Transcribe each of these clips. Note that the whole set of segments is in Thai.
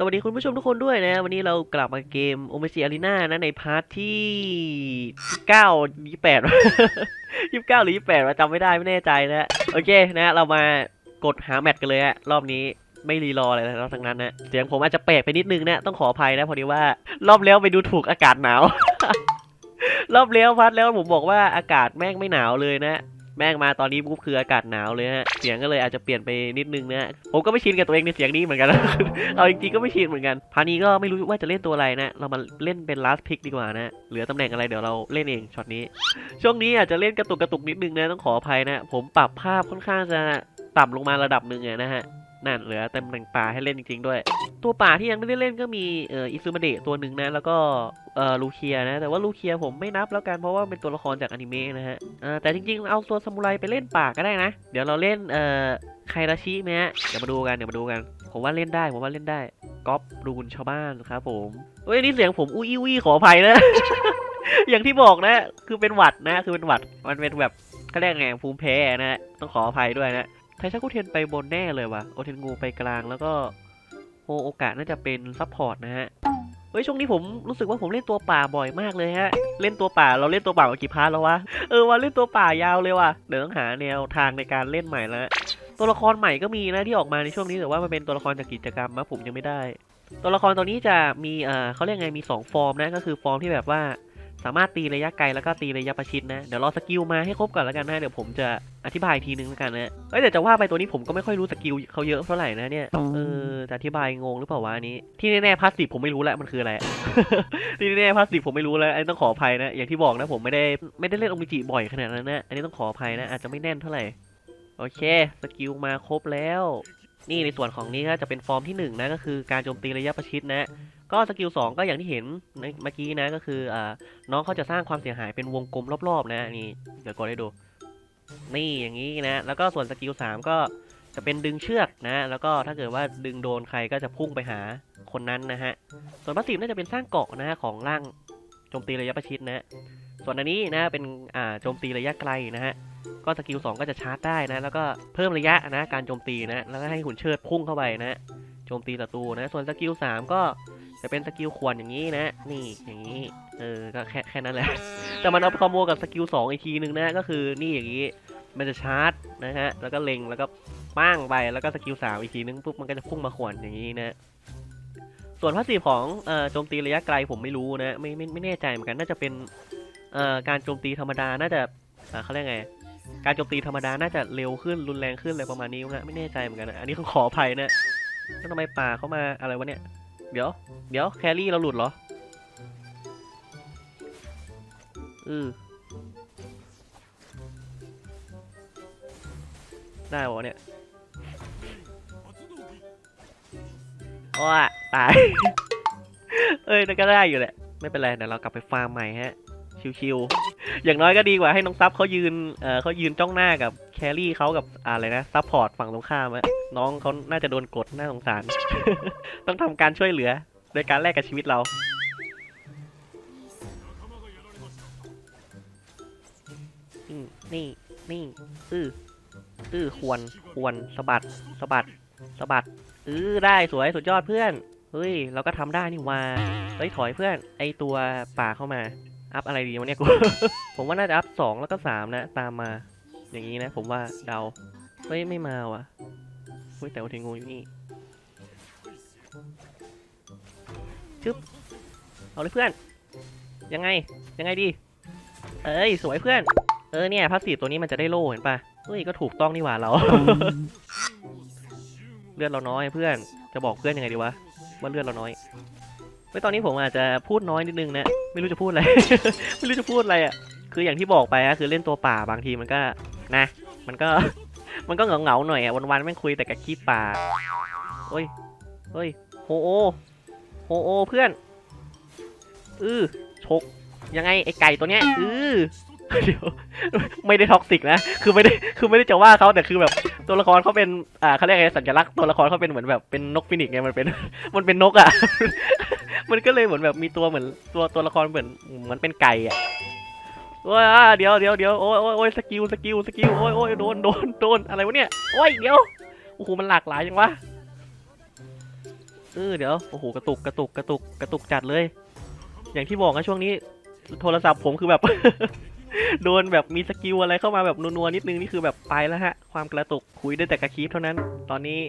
สวัสดีคุณผู้ชมทุกคนด้วยนะ วันนี้เรากลับมาเกมโอเมซิอารีนานะ ในพาร์ทที่เก้ายี่แปดยี่เก้าหรือยี่แปดจำไม่ได้ไม่แน่ใจนะโอเคนะ เรามากดหาแมตช์กันเลยอะรอบนี้ไม่รีรออะไรแล้วทั้งนั้นนะเสียงผมอาจจะแปลกไปนิดนึงนะต้องขออภัยนะพอดีว่ารอบแล้วไปดูถูกอากาศหนาว รอบแล้วพัดแล้วผมบอกว่าอากาศแม่งไม่หนาวเลยนะ แม่งมาตอนนี้ปุ๊บคืออากาศหนาวเลยฮะ เสียงก็เลยอาจจะเปลี่ยนไปนิดนึงนะผมก็ไม่ชินกับตัวเองในเสียงนี้เหมือนกันเอาจริงๆก็ไม่ชินเหมือนกัน พานี้ก็ไม่รู้ว่าจะเล่นตัวอะไรนะ เรามาเล่นเป็น last pick ดีกว่านะ เหลือตำแหน่งอะไรเดี๋ยวเราเล่นเองช็อตนี้ ช่วงนี้อาจจะเล่นกระตุกกระตุกนิดนึงนะต้องขออภัยนะ ผมปรับภาพค่อนข้างจะต่ำลงมาระดับหนึ่งนะฮะ นั่นเหลือเตำแหน่งป่าให้เล่นจริงๆด้วย ตัวป่าที่ยังไม่ได้เล่นก็มีเอ่ออิซูมาเดะตัวหนึ่งนะ แล้วก็เอ่อลูเคียนะ แต่ว่าลูเคียผมไม่นับแล้วกันเพราะว่าเป็นตัวละครจากอนิเมะนะฮะอ่าแต่จริงๆ เอาตัวซามูไรไปเล่นป่าก็ได้นะ เดี๋ยวเราเล่นเอ่อไคราชิไหมฮะเดี๋ยวมาดูกันเดี๋ยวมาดูกันผมว่าเล่นได้ผมว่าเล่นได้ก๊อปรูนชาวบ้านครับผมเฮ้ยนี่เสียงผมอุ้ยอุ้ยขออภัยนะ อย่างที่บอกนะ คือเป็นหวัดนะ คือเป็นหวัดมันเป็นแบบเขาเรียกไงภูมิแพ้นะต้องขออภัยด้วยนะ ไทชักุเทนไปบนแน่เลยว่ะโอเทนงูไปกลางแล้วก็โอโอกาสน่าจะเป็นซัพพอร์ตนะฮะเฮ้ยช่วงนี้ผมรู้สึกว่าผมเล่นตัวป่าบ่อยมากเลยฮะ เล่นตัวป่าเราเล่นตัวป่ามากี่พาร์ทแล้ววะ เออว่าเล่นตัวป่ายาวเลยว่ะ เดี๋ยวต้องหาแนวทางในการเล่นใหม่แล้วตัวละครใหม่ก็มีนะที่ออกมาในช่วงนี้แต่ว่ามันเป็นตัวละครจากกิจกรรมมะผมยังไม่ได้ ตัวละครตัวนี้จะมีเอ่อเขาเรียกไงมีสองฟอร์มนะก็คือฟอร์มที่แบบว่า สามารถตีระยะไกลแล้วก็ตีระยะประชิดนะ เดี๋ยวรอสกิลมาให้ครบก่อนแล้วกันนะ เดี๋ยวผมจะอธิบายอีกทีนึงแล้วกันนะ เอ้ยแต่จะว่าไปตัวนี้ผมก็ไม่ค่อยรู้สกิลเขาเยอะเท่าไหร่นะเนี่ย เออจะอธิบายงงหรือเปล่าวะอันนี้ ที่แน่ๆพาสซีฟผมไม่รู้แล้วมันคืออะไร ที่แน่ๆพาสซีฟผมไม่รู้แล้ว อันนี้ต้องขออภัยนะ อย่างที่บอกนะผมไม่ได้ไม่ได้เล่นโอมิจิบ่อยขนาดนั้นนะ อันนี้ต้องขออภัยนะ อาจจะไม่แน่นเท่าไหร่ โอเค สกิลมาครบแล้ว นี่ในส่วนของนี้ก็จะเป็นฟอร์มที่หนึ่งนะก็คือการโจมตีระยะประชิดนะ ก็สกิลสองก็อย่างที่เห็นในเมื่อกี้นะก็คืออ่าน้องเขาจะสร้างความเสียหายเป็นวงกลมรอบๆ นะนี่เดี๋ยวกดให้ดู นี่อย่างนี้นะ แล้วก็ส่วนสกิลสามก็จะเป็นดึงเชือกนะ แล้วก็ถ้าเกิดว่าดึงโดนใครก็จะพุ่งไปหาคนนั้นนะฮะ ส่วนพาสซีฟน่าจะเป็นสร้างเกาะนะของร่างโจมตีระยะประชิดนะ ส่วนอันนี้นะเป็นอ่าโจมตีระยะไกลนะฮะก็สกิลสองก็จะชาร์จได้นะ แล้วก็เพิ่มระยะนะการโจมตีนะ แล้วก็ให้หุ่นเชิดพุ่งเข้าไปนะ โจมตีศัตรูนะ ส่วนสกิลสามก็ จะเป็นสกิลขวนอย่างนี้นะ นี่อย่างนี้ เออ ก็แค่แค่นั้นแหละ แต่มันเอาไปคอมโบกับสกิลสองอีกทีนึงนะ ก็คือนี่อย่างนี้ มันจะชาร์จนะฮะ แล้วก็เล็ง แล้วก็ป้างไป แล้วก็สกิลสามอีกทีนึงปุ๊บ มันก็จะพุ่งมาขวนอย่างนี้นะ ส่วนพาสซีฟของเอ่อโจมตีระยะไกลผมไม่รู้นะ ไม่ไม่ไม่แน่ใจเหมือนกัน น่าจะเป็นเอ่อการโจมตีธรรมดา น่าจะอ่าเขาเรียกไงการโจมตีธรรมดา น่าจะเร็วขึ้น รุนแรงขึ้นอะไรประมาณนี้นะ ไม่แน่ใจเหมือนกันนะ อันนี้ต้องขออภัยนะแล้วทำไมป่าเข้ามาอะไรวะเนี่ย เดี๋ยว เดี๋ยวแครี่เราหลุดเหรออือได้ปะวะเนี่ยว้าตาย เอ้ยก็ได้อยู่แหละ ไม่เป็นไรเดี๋ยวเรากลับไปฟาร์มใหม่ฮะ ชิวๆอย่างน้อยก็ดีกว่าให้น้องซับเขายืนเออเขายืนจ้องหน้ากับแครี่เขากับอะไรนะซับพอร์ตฝั่งตรงข้ามอะน้องเขาน่าจะโดนกดน่าสงสาร ต้องทำการช่วยเหลือโดยการแลกกับชีวิตเราอืนี่นี่อื้ออื้อควรควรสะบัดสะบัดสะบัดอื้อได้สวยสุดยอดเพื่อนเฮ้ยเราก็ทำได้นี่ว่าเฮ้ยถอยเพื่อนไอตัวป่าเข้ามา อัพอะไรดีวะเนี่ยกู ผมว่าน่าจะอัพสองแล้วก็สามนะ ตามมา อย่างนี้นะ ผมว่าเดาเฮ้ยไม่มาว่ะเฮ้ยแต่ว่าเทงูอยู่นี่ซึบเอาเลยเพื่อน ยังไง ยังไงดี เอ้ย สวยเพื่อน เออเนี่ยพาสซีฟตัวนี้มันจะได้โล่เห็นปะเฮ้ย ก็ถูกต้องนี่หว่าเรา เลือดเราน้อยเพื่อน จะบอกเพื่อนยังไงดีวะ ว่าเลือดเราน้อยเฮ้ตอนนี้ผมอาจจะพูดน้อยนิดนึงนะ ไม่รู้จะพูดอะไร ไม่รู้จะพูดอะไรอะ คืออย่างที่บอกไปอะคือเล่นตัวป่าบางทีมันก็นะ มันก็ มันก็เหงาเหงาหน่อยอะวันๆแม่คุยแต่กับขี้ป่าเฮ้ยเฮ้ยโฮโอโฮโอเพื่อนอือชกยังไงไอไก่ตัวเนี้ยอือเดี๋ยวไม่ได้ท็อกซิกนะ คือไม่ได้ คือไม่ได้จะว่าเขาแต่คือแบบ ตัวละครเขาเป็น อ่าเขาเรียกอะไงสัญลักษณ์ตัวละครเขาเป็นเหมือนแบบเป็นนกฟินิกซ์ไงมันเป็น มันเป็นนกอะ มันก็เลยเหมือนแบบมีตัวเหมือนตัวตัวละครเหมือนเหมือนเป็นไก่อะโอ้าเดี๋ยวเดี๋ยวเดี๋ยวโอ้ยโอ้ยโอ้ยสกิลสกิลสกิลโอ้ยโอ้ยโดนโดนโดนอะไรวะเนี่ยโอ้ยเดี๋ยวโอ้โหมันหลากหลายจังวะเออเดี๋ยวโอ้โหกระตุกกระตุกกระตุกกระตุกจัดเลย อย่างที่บอกนะช่วงนี้ โทรศัพท์ผมคือแบบ โดนแบบมีสกิลอะไรเข้ามาแบบนัวๆนิดนึงนี่คือแบบไปแล้วฮะ ความกระตุกคุยได้แต่กระคีบเท่านั้น ตอนนี้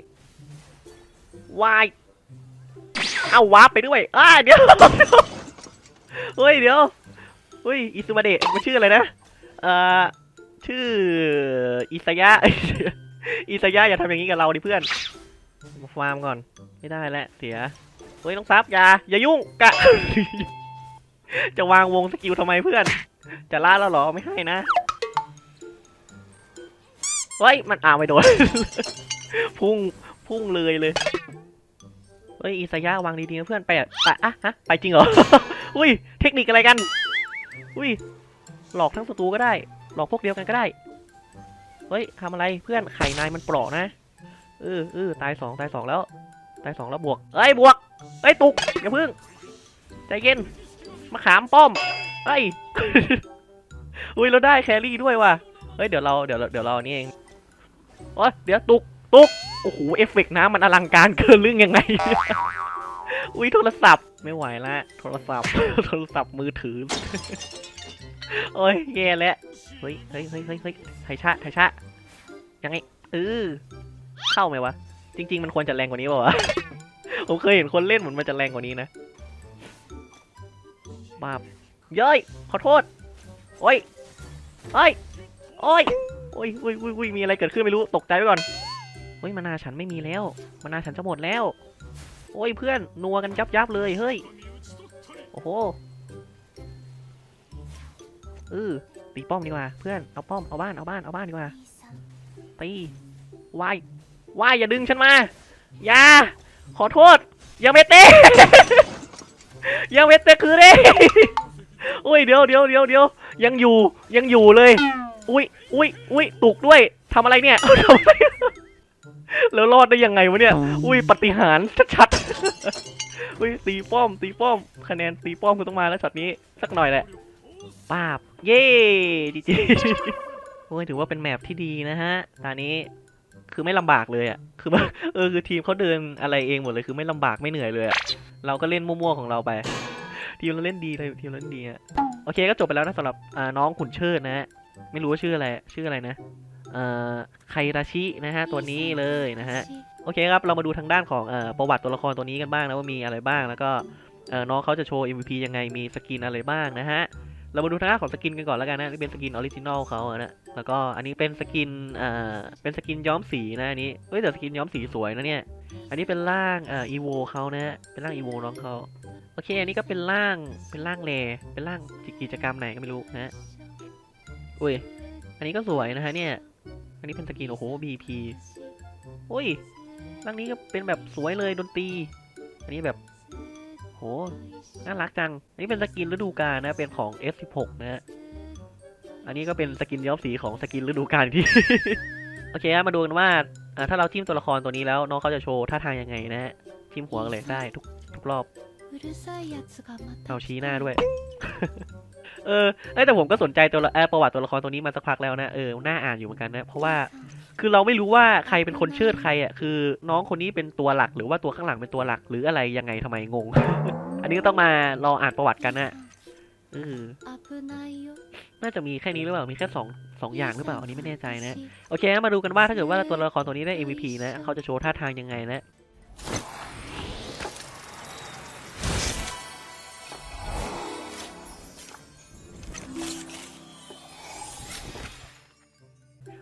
วายเอาวาร์ปไปด้วยอ้าเดี๋ยวเฮ้ยเดี๋ยวเฮ้ยอิซุมาเดะมันชื่ออะไรนะเอ่อชื่ออิสยะอิสยะอย่าทำอย่างนี้กับเราดิเพื่อนมาฟาร์มก่อน ไม่ได้แล้วเสียเฮ้ยน้องซับอย่าอย่ายุ่งกะจะวางวงสกิลทำไมเพื่อน จะล่าแล้วเหรอไม่ให้นะเฮ้ยมันอ่าวไม่โดน พุ่งพุ่งเลยเลยเฮ้ยอิสยะวางดีๆนะเพื่อนไปอะไปอะฮะไปจริงเหรอ อุ้ยเทคนิคอะไรกัน อุ้ยหลอกทั้งศัตรูก็ได้ หลอกพวกเดียวกันก็ได้ เฮ้ยทำอะไรเพื่อนไข่นายมันเปราะนะเออเออตายสองตายสองแล้ว ตายสองแล้วบวกเอ้ยบวกเอ้ยตุกอย่าพึ่งใจเย็นมะขามป้อม เอ้อุ้ยเราได้แครี่ด้วยว่ะ เฮ้ยเดี๋ยวเราเดี๋ยวเราเดี๋ยวเรานี่เองโอ้ยเดี๋ยวตุกตุกโอ้โหเอฟเฟกต์น้ำมันอลังการเกินเรื่องยังไง อุ้ยโทรศัพท์ไม่ไหวละโทรศัพท์โทรศัพท์มือถือ โอ้ยแย่แล้วเฮ้ยเฮ้ยเฮ้ยเฮ้ยไทชะไทชะยังไงเออเข้าไหมวะ จริง ๆ มันควรจะแรงกว่านี้ป่าวะผมเคยเห็นคนเล่นเหมือนมันจะแรงกว่านี้นะบ้า เย้ยขอโทษ โอ้ยโอ้ยโอ้ยโอ้ยโอ้ยโอ้ยอยมีอะไรเกิดขึ้นไม่รู้ ตกใจไปก่อนเฮ้ยมานาฉันไม่มีแล้วมานาฉันจะหมดแล้ว โอ้ยเพื่อนนัวกันยับยับเลย เฮ้ย โอ้โหเออตีป้อมดีกว่า เพื่อน เอาป้อม เอาบ้าน เอาบ้าน เอาบ้านดีกว่า ตีวายวายอย่าดึงฉันมา อย่า ขอโทษ ยังไม่เตะยังไม่เตะคือเด้ อุ้ยเดี๋ยวเดี๋ยวเดี๋ยวเดี๋ยวยังอยู่ยังอยู่เลย อุ้ยอุ้ยอุ้ยตุกด้วยทำอะไรเนี่ยทำอะไรแล้วรอดได้ยังไงวะเนี่ย อุ้ยปฏิหารย์ชัดๆ อุ้ยตีป้อมตีป้อม คะแนนตีป้อมคุณต้องมาแล้วช็อตนี้สักหน่อยแหละป้าบ เย้จีจีโอ้ยถือว่าเป็นแมปที่ดีนะฮะ ตอนนี้คือไม่ลำบากเลยอะ่ะ คือแบบเออคือทีมเขาเดินอะไรเองหมดเลยคือไม่ลำบากไม่เหนื่อยเลยอะ่ะ เราก็เล่นมั่วๆของเราไป ทีมเราเล่นดีเลยทีมเราเล่นดีอะโอเคก็จบไปแล้วนะสำหรับอ่าน้องขุนเชิดนะฮะไม่รู้ว่าชื่ออะไรชื่ออะไรนะเอ่อไคราชินะฮะตัวนี้เลยนะฮะโอเคครับเรามาดูทางด้านของเอ่อประวัติตัวละครตัวนี้กันบ้างนะว่ามีอะไรบ้างแล้วก็เอ่อน้องเขาจะโชว์ MVP ยังไงมีสกินอะไรบ้างนะฮะ เรามาดูทางด้านของสกินกันก่อนแล้วกันนะนี่เป็นสกินออริจินอลเขาอะนะแล้วก็อันนี้เป็นสกินอ่อเป็นสกินย้อมสีนะอันนี้เฮ้ยแต่สกินย้อมสีสวยนะเนี่ยอันนี้เป็นร่างอ่ออีโวเขานะเป็นร่างอีโวน้องเขาโอเค อันนี้ก็เป็นร่างเป็นร่างเลเป็นร่างกิจกรรมไหนก็ไม่รู้นะฮะอุ้ยอันนี้ก็สวยนะฮะเนี่ยอันนี้เป็นสกินโอ้โห BP อุ้ยร่างนี้ก็เป็นแบบสวยเลยดนตรี อันนี้แบบ โห น่ารักจัง อันนี้เป็นสกินฤดูกาลนะ เป็นของ F16 นะฮะ อันนี้ก็เป็นสกินย้อมสีของสกินฤดูกาลที่ โอเคครับมาดูกันว่าอ่า ถ้าเราจิ้มตัวละครตัวนี้แล้วน้องเขาจะโชว์ท่าทางยังไงนะฮะ จิ้มหัวกันเลยได้ทุกทุกรอบ เอาชี้หน้าด้วย เออแต่ผมก็สนใจตัวละเอ่อประวัติตัวละครตัวนี้มาสักพักแล้วนะเออน่าอ่านอยู่เหมือนกันนะ เพราะว่าคือเราไม่รู้ว่าใครเป็นคนเชิดใครอะคือ น้องคนนี้เป็นตัวหลักหรือว่าตัวข้างหลังเป็นตัวหลักหรืออะไรยังไงทำไมงง อันนี้ก็ต้องมารออ่านประวัติกันนะเออน่าจะมีแค่นี้หรือเปล่ามีแค่สองสองอย่างหรือเปล่าอันนี้ไม่แน่ใจนะ โอเคมาดูกันว่าถ้าเกิดว่าตัวละครตัวนี้ได้ MVP นะเขาจะโชว์ท่าทางยังไงนะ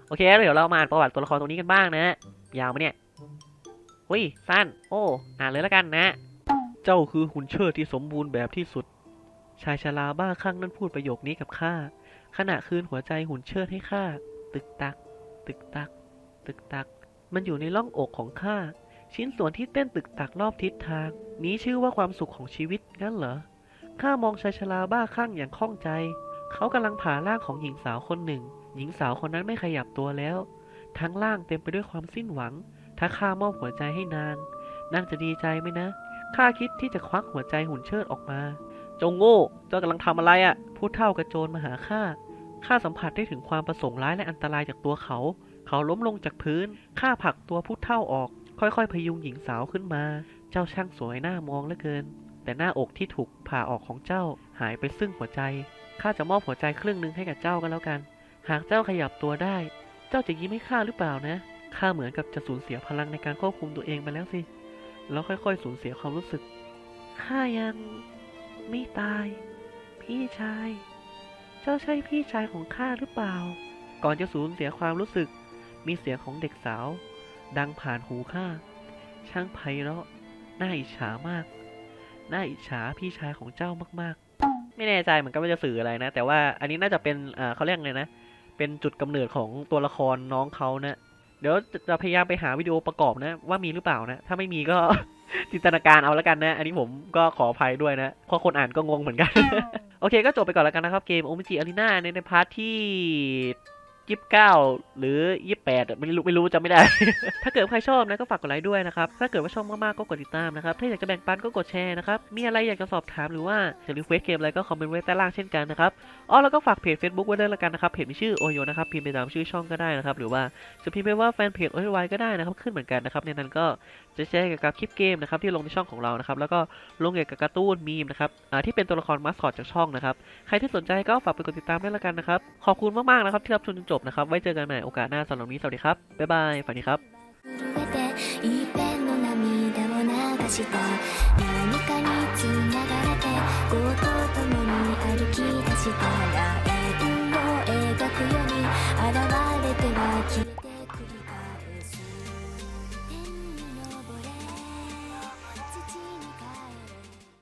โอเคเดี๋ยวเรามาอ่านประวัติตัวละครตัวนี้กันบ้างนะ ยาวไหมเนี่ยอุ้ยสั้น โอ้ อ่านเลยแล้วกันนะ เจ้าคือหุ่นเชิดที่สมบูรณ์แบบที่สุด ชายชราบ้าคลั่งนั้นพูดประโยคนี้กับข้า ขณะคืนหัวใจหุ่นเชิดให้ข้า ตึกตัก ตึกตัก ตึกตัก มันอยู่ในร่องอกของข้า ชิ้นส่วนที่เต้นตึกตักรอบทิศทาง นี้ชื่อว่าความสุขของชีวิตงั้นเหรอ ข้ามองชายชราบ้าคลั่งอย่างข้องใจ เขากำลังผ่าร่างของหญิงสาวคนหนึ่ง หญิงสาวคนนั้นไม่ขยับตัวแล้ว ทั้งร่างเต็มไปด้วยความสิ้นหวัง ถ้าข้ามอบหัวใจให้นาง นางจะดีใจไหมนะ ข้าคิดที่จะควักหัวใจหุ่นเชิดออกมา จงโง่ เจ้ากำลังทำอะไรอะ่ะ ผู้เท่ากระโจนมาหาข้า ข้าสัมผัสได้ถึงความประสงค์ร้ายและอันตรายจากตัวเขา เขาล้มลงจากพื้น ข้าผลักตัวผู้เท่าออก ค่อยๆ พยุงหญิงสาวขึ้นมา เจ้าช่างสวยหน้ามองเหลือเกิน แต่หน้าอกที่ถูกผ่าออกของเจ้าหายไปซึ่งหัวใจ ข้าจะมอบหัวใจครึ่งหนึ่งให้กับเจ้ากันแล้วกัน หากเจ้าขยับตัวได้ เจ้าจะยิ้มให้ข้าหรือเปล่านะ ข้าเหมือนกับจะสูญเสียพลังในการควบคุมตัวเองไปแล้วสิ แล้วค่อยๆ สูญเสียความรู้สึก ข้ายังไม่ตาย พี่ชาย เจ้าใช่พี่ชายของข้าหรือเปล่า ก่อนจะสูญเสียความรู้สึก มีเสียงของเด็กสาว ดังผ่านหูข้า ช่างไพเราะ น่าอิจฉามาก น่าอิจฉาพี่ชายของเจ้ามากๆ ไม่แน่ใจเหมือนกันว่าจะสื่ออะไรนะ แต่ว่าอันนี้น่าจะเป็นอ่าเขาเรียกไงนะ เป็นจุดกำเนิดของตัวละครน้องเขานะ เดี๋ยวจะพยายามไปหาวิดีโอประกอบนะ ว่ามีหรือเปล่านะ ถ้าไม่มีก็จินตนาการเอาแล้วกันนะ อันนี้ผมก็ขออภัยด้วยนะเพราะคนอ่านก็งงเหมือนกัน โอเคก็จบไปก่อนแล้วกันนะครับ เกมโอมิจิอารีนาในพาร์ทที่ ยี่สิบเก้าหรือยี่สิบแปดไม่รู้ไม่รู้จำไม่ได้ ถ้าเกิดใครชอบนะก็ฝากกดไลค์ด้วยนะครับ ถ้าเกิดว่าชอบมากๆก็กดติดตามนะครับ ถ้าอยากจะแบ่งปันก็กดแชร์นะครับ มีอะไรอยากจะสอบถามหรือว่าจะรีเควสเกมอะไรก็คอมเมนต์ไว้ใต้ล่างเช่นกันนะครับ อ๋อแล้วก็ฝากเพจ Facebook ไว้ด้วยละกันนะครับ เพจมีชื่อโอโยนะครับ พิมพ์ไปตามชื่อช่องก็ได้นะครับ หรือว่าจะพิมพ์ไปว่าแฟนเพจโอโยวก็ได้นะครับ ขึ้นเหมือนกันนะครับ ในนั้นก็ จะแชร์เกี่ยวกับคลิปเกมนะครับที่ลงในช่องของเรานะครับ แล้วก็ลงเกี่ยวกับการ์ตูนมีมนะครับอ่าที่เป็นตัวละครมาสคอตจากช่องนะครับ ใครที่สนใจก็ฝากไปกดติดตามด้วยละกันนะครับ ขอบคุณมากๆนะครับที่รับชมจนจบนะครับ ไว้เจอกันใหม่โอกาสหน้าสำหรับวันนี้สวัสดีครับ บ๊ายบาย ฝันดีครับ 震えて一片の涙を流した何かに繋がれて言